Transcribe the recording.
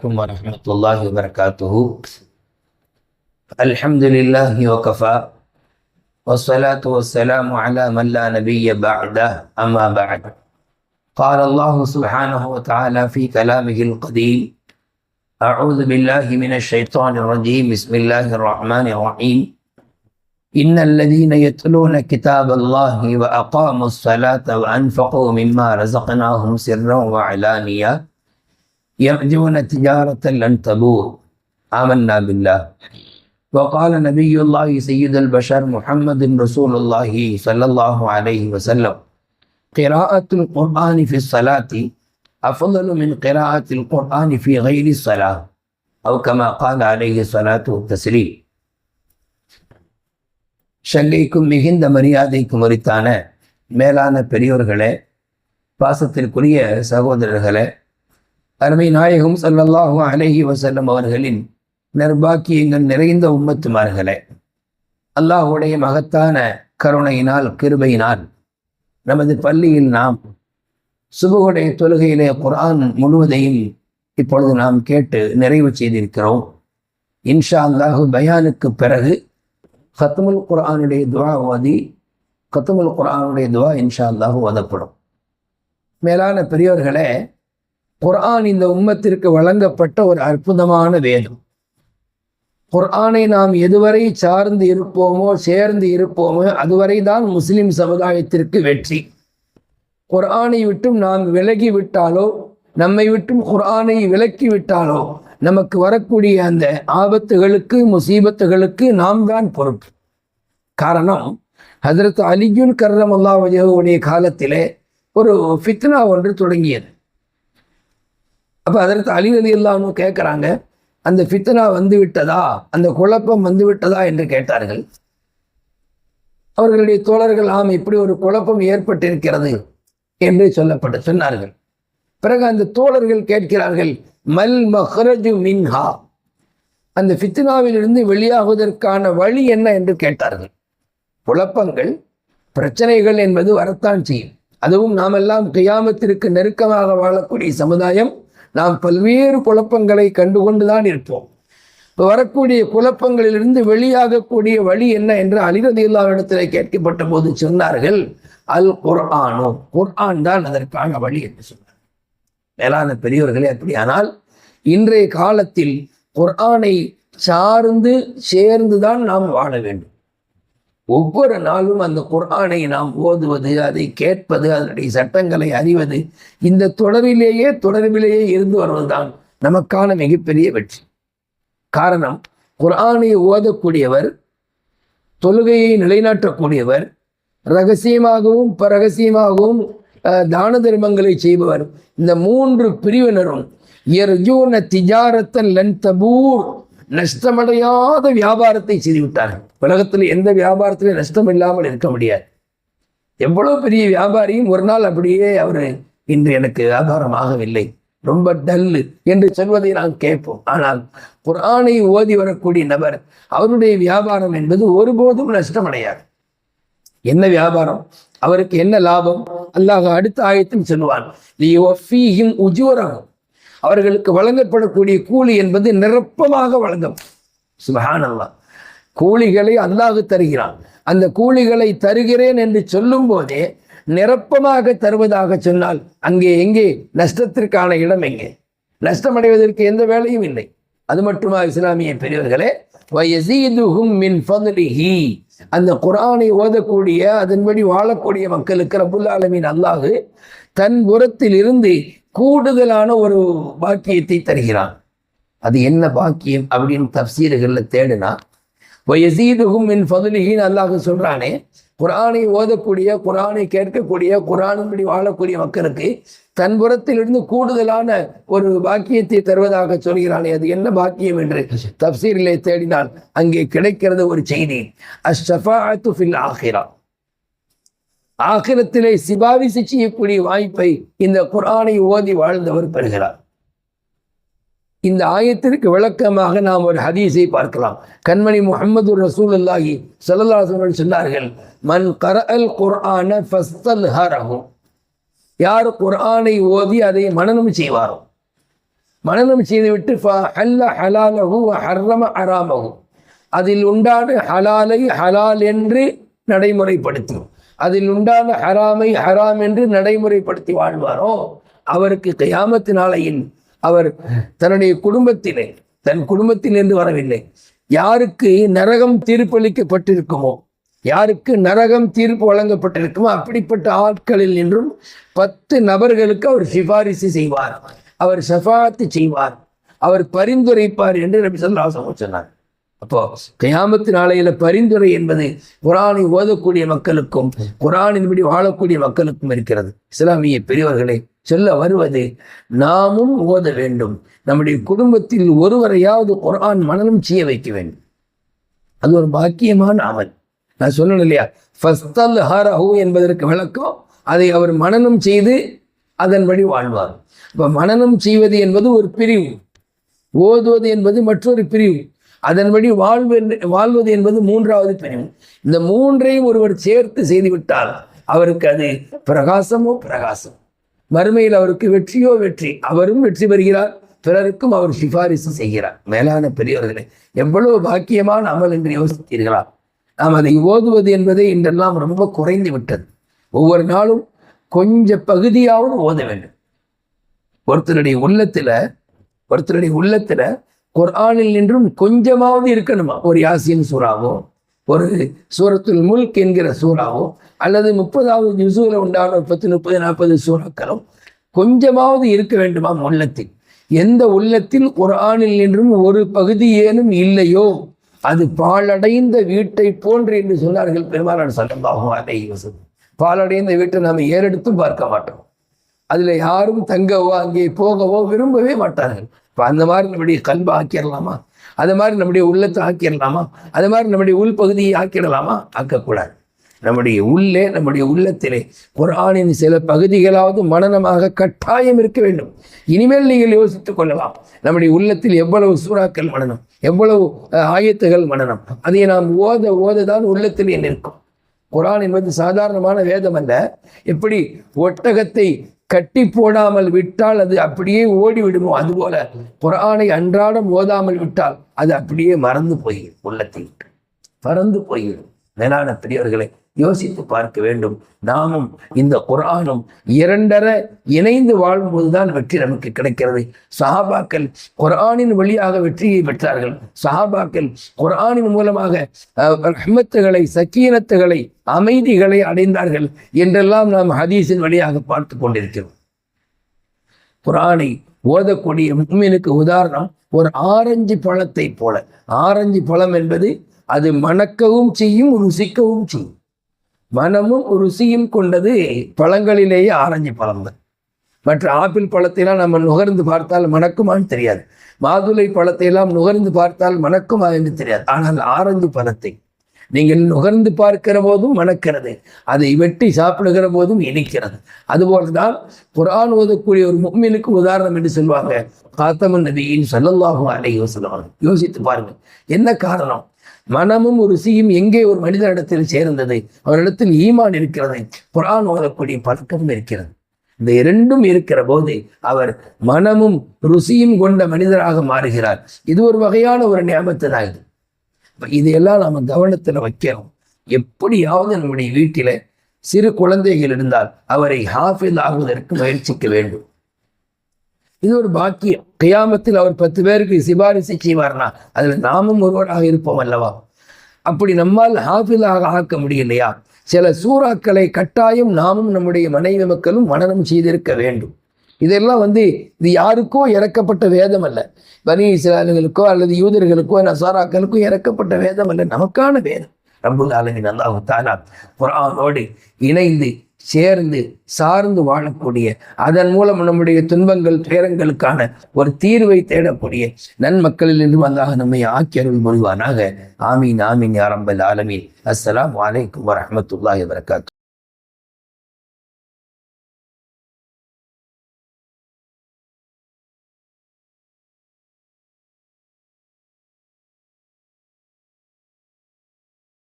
عليكم ورحمة الله وبركاته. الحمد لله وكفى. والصلاة والسلام على من لا نبي بعده. أما بعد. قال الله سبحانه وتعالى في كلامه القديم أعوذ بالله من الشيطان الرجيم. بسم الله الرحمن الرحيم. إن الذين يتلون كتاب الله وأقاموا الصلاة وأنفقوا مما رزقناهم سرا وعلانية يرجون تجارة لن تبور آمنا بالله وقال نبي الله سيد البشر محمد رسول الله صلى الله عليه وسلم قراءة القرآن في الصلاة أفضل من قراءة القرآن في غير الصلاة أو كما قال عليه الصلاة والتسليم ஷங்கைக்கும் மிகுந்த மரியாதைக்கும் உரித்தான மேலான பெரியோர்களே பாசத்திற்குரிய சகோதரர்களே அருமை நாயகம் ஸல்லல்லாஹு அலஹி வசல்லம் அவர்களின் நர்பாக்கியங்கள் நிறைந்த உம்மத்துமார்களே. அல்லாஹுடைய மகத்தான கருணையினால் கிருபையினால் நமது பள்ளியில் நாம் சுபகுடைய தொழுகையிலே குரான் முழுவதையும் இப்பொழுது நாம் கேட்டு நிறைவு செய்திருக்கிறோம். இன்ஷா அல்லாஹு பயானுக்கு பிறகு கத்துமுல் குரானுடைய துவா ஓதி கத்துமுல் குரானுடைய துவா இன்ஷா அல்லாஹு ஓதப்படும். மேலான பெரியோர்களே குர்ஆன் இந்த உம்மத்திற்கு வழங்கப்பட்ட ஒரு அற்புதமான வேதம். குர்ஆனை நாம் எதுவரை சார்ந்து இருப்போமோ சேர்ந்து இருப்போமோ அதுவரை தான் முஸ்லிம் சமுதாயத்திற்கு வெற்றி. குர்ஆனை விட்டும் நாம் விலகி விட்டாலோ நம்மை விட்டும் குர்ஆனை விலக்கி விட்டாலோ நமக்கு வரக்கூடிய அந்த ஆபத்துகளுக்கு முசீபத்துகளுக்கு நாம் தான் பொறுப்பு. காரணம் ஹதரத் அலியுன் கர்ரம் அல்லாவுடைய காலத்திலே ஒரு ஃபித்னா ஒன்று தொடங்கியது. அப்போ அதற்கு அலி அலி இல்லாமல் கேட்குறாங்க. அந்த ஃபித்னா வந்து விட்டதா? அந்த குழப்பம் வந்து விட்டதா என்று கேட்டார்கள். அவர்களுடைய தோழர்கள் ஆம் இப்படி ஒரு குழப்பம் ஏற்பட்டிருக்கிறது என்று சொல்லப்பட்டு சொன்னார்கள். பிறகு அந்த தோழர்கள் கேட்கிறார்கள் மல் மஹ்ரஜு மின்ஹா? அந்த ஃபித்னாவிலிருந்து வெளியாகுவதற்கான வழி என்ன என்று கேட்டார்கள். குழப்பங்கள் பிரச்சனைகள் என்பது வரத்தான் செய்யும். அதுவும் நாமெல்லாம் கியாமத்திற்கு நெருக்கமாக வாழக்கூடிய சமுதாயம். நாம் பல்வேறு குழப்பங்களை கண்டுகொண்டுதான் இருப்போம். இப்போ வரக்கூடிய குழப்பங்களிலிருந்து வெளியாகக்கூடிய வழி என்ன என்று அலிரதி இல்லாவிடத்தில் கேட்கப்பட்ட போது சொன்னார்கள் அல் குர்ஆனோ. குர்ஆன் தான் அதற்கான வழி என்று சொன்னார் மேலான பெரியவர்களே அப்படியானால் இன்றைய காலத்தில் குர்ஆனை சார்ந்து சேர்ந்து தான் நாம் வாழ வேண்டும். ஒவ்வொரு நாளும் அந்த குரானை நாம் ஓதுவது அதை கேட்பது அதனுடைய சட்டங்களை அறிவது இந்த தொடரிலேயே தொடர்பிலேயே இருந்து வருவதுதான் நமக்கான மிகப்பெரிய வெற்றி. காரணம் குரானை ஓதக்கூடியவர் தொழுகையை நிலைநாட்டக்கூடியவர் ரகசியமாகவும் பரகசியமாகவும் தான தர்மங்களை செய்பவர். இந்த மூன்று பிரிவினரும் எர்ஜூன திஜாரத்தன் லன் தபூர் நஷ்டமடையாத வியாபாரத்தை செய்துவிட்டார்கள். உலகத்தில் எந்த வியாபாரத்திலையும் நஷ்டம் இல்லாமல் இருக்க முடியாது. எவ்வளோ பெரிய வியாபாரியும் ஒரு நாள் அப்படியே அவர் இன்று எனக்கு வியாபாரம் ஆகவில்லை. ரொம்ப டல்லு என்று சொல்வதை நாம் கேட்போம். ஆனால் குரானை ஓதி வரக்கூடிய நபர் அவருடைய வியாபாரம் என்பது ஒருபோதும் நஷ்டமடையாது. என்ன வியாபாரம்? அவருக்கு என்ன லாபம்? அல்லாஹ் அடுத்த ஆயத்தில் சொல்லுவான் உஜுவரம் அவர்களுக்கு வழங்கப்படக்கூடிய கூலி என்பது நிரப்பமாக வழங்கும். சுபஹான் அல்லா கூலிகளை அல்லாஹு தருகிறான். அந்த கூலிகளை தருகிறேன் என்று சொல்லும் போதே நிரப்பமாக தருவதாக சொன்னால் அங்கே எங்கே? நஷ்டத்திற்கான இடம் எங்கே? நஷ்டமடைவதற்கு எந்த வேலையும் இல்லை. அது மட்டுமா இஸ்லாமிய பெரியவர்களே? மின் அந்த குரானை ஓதக்கூடிய அதன்படி வாழக்கூடிய மக்களுக்கு ரபுல் ஆலமின் அல்லாஹு தன் புறத்தில் இருந்து கூடுதலான ஒரு பாக்கியத்தை தருகிறான். அது என்ன பாக்கியம் அப்படின்னு தப்சீர்களில் தேடுனா வயசீதுகும் மின் ஃபதுலிகின்னு அல்லாஹ் சொல்கிறானே குரானை ஓதக்கூடிய குரானை கேட்கக்கூடிய குரானின்படி வாழக்கூடிய மக்களுக்கு தன் புறத்திலிருந்து கூடுதலான ஒரு பாக்கியத்தை தருவதாக சொல்கிறானே அது என்ன பாக்கியம் என்று தப்சீரிலே தேடினால் அங்கே கிடைக்கிறது ஒரு செய்தி அஷ்ஷஃபா ஃபில் ஆகிறான் ஆகிரத்திலே சிபாரிசு செய்யக்கூடிய வாய்ப்பை இந்த குரானை ஓதி வாழ்ந்தவர் பெறுகிறார். இந்த ஆயத்திற்கு விளக்கமாக நாம் ஒரு ஹதீஸை பார்க்கலாம். கண்மணி முகமது ரசூல் அல்லாஹி சல்லாஹர்கள் சொன்னார்கள் மன் கர அல் குர்ஆன ஃபஸ்தல் ஹரஹும் யார் குர்ஆனை ஓதி அதை மனனம் செய்வாரோ? மனனம் செய்துவிட்டு அல்ல ஹலாலகு ஹர்ரம அராமகு அதில் உண்டான ஹலாலை ஹலால் என்று நடைமுறைப்படுத்தும். அதில் உண்டான ஹராமை ஹராம் என்று நடைமுறைப்படுத்தி வாழ்வாரோ? அவருக்கு கயாமத்து நாளையில் அவர் தன்னுடைய குடும்பத்திலே தன் குடும்பத்தில் என்று வரவில்லை. யாருக்கு நரகம் தீர்ப்பளிக்கப்பட்டிருக்குமோ? யாருக்கு நரகம் தீர்ப்பு வழங்கப்பட்டிருக்குமோ? அப்படிப்பட்ட ஆட்களில் என்றும் பத்து நபர்களுக்கு அவர் சிபாரிசு செய்வார். அவர் சஃபாத்து செய்வார். அவர் பரிந்துரைப்பார் என்று நபி சொல்லாசம் சொன்னார். அப்போ கயாமத்து நாளையில பரிந்துரை என்பது குரானை ஓதக்கூடிய மக்களுக்கும் குரானின்படி வாழக்கூடிய மக்களுக்கும் இருக்கிறது. இஸ்லாமிய பெரியவர்களே சொல்ல வருவது நாமும் ஓத வேண்டும். நம்முடைய குடும்பத்தில் ஒருவரையாவது குரான் மனநம் செய்ய வைக்க வேண்டும். அது ஒரு பாக்கியமான அமல். நான் சொல்லணும் இல்லையா? ஃபஸ்தல் ஹரஹு என்பதற்கு விளக்கம் அதை அவர் மனநம் செய்து அதன்படி வாழ்வார். இப்போ மனநம் செய்வது என்பது ஒரு பிரிவு. ஓதுவது என்பது மற்றொரு பிரிவு. அதன்படி வாழ்வு வாழ்வது என்பது மூன்றாவது பிரிவு. இந்த மூன்றையும் ஒருவர் சேர்த்து செய்துவிட்டால் அவருக்கு அது பிரகாசமோ பிரகாசம். மறுமையில் அவருக்கு வெற்றியோ வெற்றி. அவரும் வெற்றி பெறுகிறார். பிறருக்கும் அவர் சிபாரிசு செய்கிறார். மேலான பெரியவர்களே எவ்வளவு பாக்கியமான அமல் என்று யோசித்தீர்களா? நாம் அதை ஓதுவது என்பதை இன்றெல்லாம் ரொம்ப குறைந்து விட்டது. ஒவ்வொரு நாளும் கொஞ்ச பகுதியாகவும் ஓத வேண்டும். ஒருத்தருடைய உள்ளத்தில் ஒருத்தருடைய உள்ளத்தில் குர்ஆனில் நின்றும் கொஞ்சமாவது இருக்கணுமா? ஒரு யாசின் சூறாவோ ஒரு சூரத்துல் முல்க் என்கிற சூறாவோ அல்லது முப்பதாவது ஜுசூல உண்டான பத்து முப்பது நாற்பது சூறாக்களோ கொஞ்சமாவது இருக்க வேண்டுமா? உள்ளத்தில். எந்த உள்ளத்தில் குர்ஆனில் நின்றும் ஒரு பகுதி ஏனும் இல்லையோ அது பாலடைந்த வீட்டை போன்று என்று சொன்னார்கள் பெருமானார் சல்லல்லாஹு அலைஹி வஸல்லம். பாலடைந்த வீட்டை நாம் ஏறெடுத்தும் பார்க்க மாட்டோம். அதில் யாரும் தங்கவோ அங்கே போகவோ விரும்பவே மாட்டார்கள். இப்போ அந்த மாதிரி நம்முடைய கல்வை ஆக்கிடலாமா? அது மாதிரி நம்முடைய உள்ளத்தை ஆக்கிடலாமா? அது மாதிரி நம்முடைய உள் பகுதியை ஆக்கிடலாமா? ஆக்கக்கூடாது. நம்முடைய உள்ளே நம்முடைய உள்ளத்திலே குரானின் சில பகுதிகளாவது மனநமாக கட்டாயம் இருக்க வேண்டும். இனிமேல் நீங்கள் யோசித்துக் கொள்ளலாம். நம்முடைய உள்ளத்தில் எவ்வளவு சூறாக்கள் மனநம் எவ்வளவு ஆயத்துகள் மனநம் அதை நாம் ஓத ஓததான் உள்ளத்தில் நிற்கும். குரான் என்பது சாதாரணமான வேதம் அல்ல. எப்படி ஒட்டகத்தை கட்டி போடாமல் விட்டால் அது அப்படியே ஓடி விடுமோ அதுபோல குரானை அன்றாடம் ஓதாமல் விட்டால் அது அப்படியே மறந்து போயிடும் உள்ளத்தை விட்டு. மறந்து போயிடும். மேலான பெரியவர்களை யோசித்து பார்க்க வேண்டும். நாமும் இந்த குரானும் இரண்டரை இணைந்து வாழும்போதுதான் வெற்றி நமக்கு கிடைக்கிறது. சஹாபாக்கள் குரானின் வழியாக வெற்றியை பெற்றார்கள். சஹாபாக்கள் குரானின் மூலமாக ரஹ்மத்துகளை சக்கீனத்துகளை அமைதிகளை அடைந்தார்கள் என்றெல்லாம் நாம் ஹதீஸின் வழியாக பார்த்து கொண்டிருக்கிறோம். குரானை ஓதக்கூடிய முக்மீனுக்கு உதாரணம் ஒரு ஆரஞ்சு பழத்தை போல. ஆரஞ்சு பழம் என்பது அது மணக்கவும் செய்யும் ருசிக்கவும் செய்யும். மனமும் ருசியும் கொண்டது பழங்களிலேயே ஆரஞ்சு பழம் தான். மற்ற ஆப்பிள் பழத்தையெல்லாம் நம்ம நுகர்ந்து பார்த்தால் மணக்குமான்னு தெரியாது. மாதுளை பழத்தையெல்லாம் நுகர்ந்து பார்த்தால் மணக்குமா என்று தெரியாது. ஆனால் ஆரஞ்சு பழத்தை நீங்கள் நுகர்ந்து பார்க்கிற போதும் மணக்கிறது. அதை வெட்டி சாப்பிடுகிற போதும் இனிக்கிறது. அதுபோலதான் குரான் ஓதக்கூடிய ஒரு முக்மீனுக்கு உதாரணம் என்று சொல்லுவாங்க காத்தமன் நபியின் சொல்லல்லாகும் அலையோ சொல்லுவாங்க யோசித்து பாருங்கள். என்ன காரணம்? மனமும் ருசியும் எங்கே ஒரு மனிதனிடத்தில் சேர்ந்தது? அவரிடத்தில் ஈமான் இருக்கிறது. புறான் ஓதக்கூடிய பழக்கமும் இருக்கிறது. இந்த இரண்டும் இருக்கிற போது அவர் மனமும் ருசியும் கொண்ட மனிதராக மாறுகிறார். இது ஒரு வகையான ஒரு ஞாபகத்து தான் இது இதையெல்லாம் நாம் கவனத்தில் வைக்கிறோம் எப்படியாவது நம்முடைய வீட்டில சிறு குழந்தைகள் இருந்தால் அவரை ஹாஃபில் ஆகுவதற்கு முயற்சிக்க வேண்டும். இது ஒரு பாக்கியம். கியாமத்தில் அவர் பத்து பேருக்கு சிபாரிசு செய்வார்னா அதில் நாமும் ஒருவராக இருப்போம் அல்லவா? அப்படி நம்மால் ஹாஃபிலாக ஆக்க முடியலையா? சில சூறாக்களை கட்டாயம் நாமும் நம்முடைய மனைவி மக்களும் மனநம் செய்திருக்க வேண்டும். இதெல்லாம் வந்து இது யாருக்கோ இறக்கப்பட்ட வேதம் அல்ல. பனி இஸ்லாமிகளுக்கோ அல்லது யூதர்களுக்கோ நசாராக்களுக்கோ இறக்கப்பட்ட வேதம் அல்ல. நமக்கான வேதம். ரம்புல் ஆலமின் அல்லாஹு தாலா குரானோடு இணைந்து சேர்ந்து சார்ந்து வாழக்கூடிய அதன் மூலம் நம்முடைய துன்பங்கள் துயரங்களுக்கான ஒரு தீர்வை தேடக்கூடிய நன்மக்களில் இருந்து வந்தாக நம்மை ஆக்கியருள் புரிவானாக. ஆமீன் ஆமீன் யாரம்பல் ஆலமீன். அஸ்லாம் வலைக்கும் வரமத்துல்லாஹி வரகாத்து